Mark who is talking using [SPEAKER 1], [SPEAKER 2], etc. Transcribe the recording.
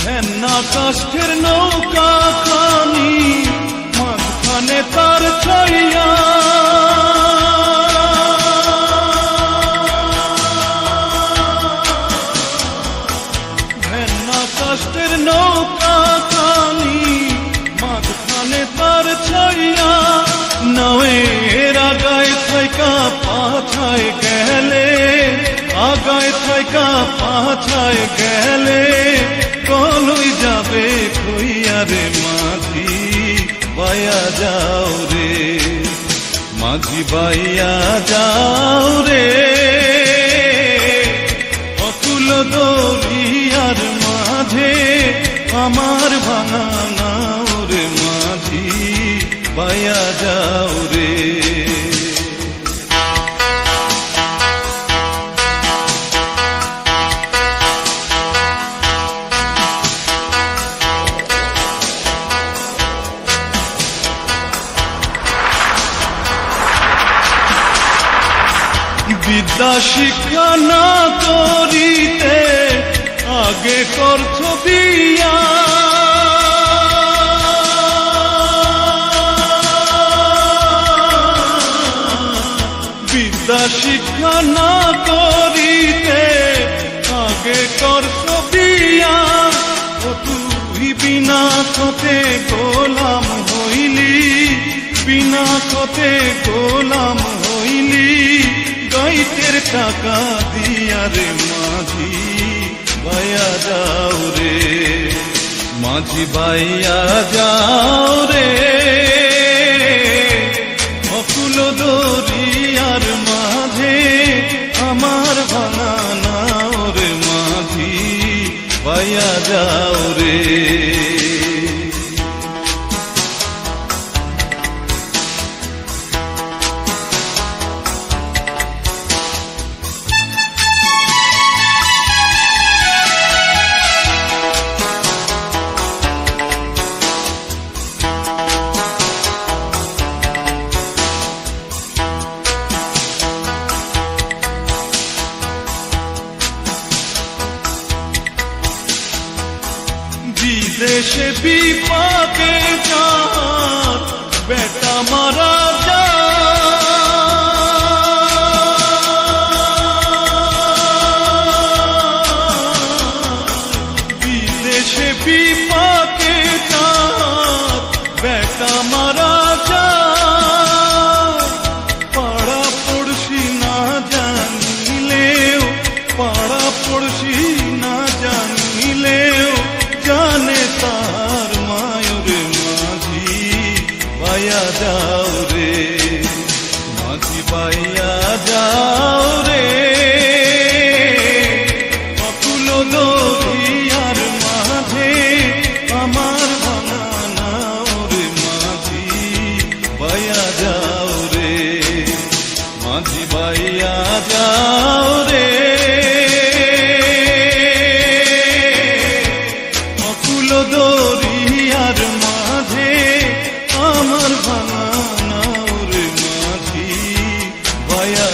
[SPEAKER 1] ভেন্না কাষ্ঠের নৌকা খানি মাঝখানে তার ছইয়া রে মাঝি বাইয়া যাও রে। মাঝি বাইয়া যাও রে। অতুল দরিয়ার মাঝে আমার ভাঙা নাও রে মাঝি বাইয়া যাও রে। বিদ্যা শিক্ষা না করিতে আগে করছ বিয়া বিদ্যা শিক্ষা না করিতে আগে করছ বিয়া ও তুই বিনা কতে গোলাম হইলি, বিনা কতে গোলাম টাকা দিয়া রে মাঝি বাইয়া যাও রে। মাঝি বাইয়া যাও রে। অকুল দরিয়ার মাঝে আমার ভাঙা নাও রে মাঝি বাইয়া যাও রে। पाके जा যাও রে মাঝি পাইয়া যাও। vaya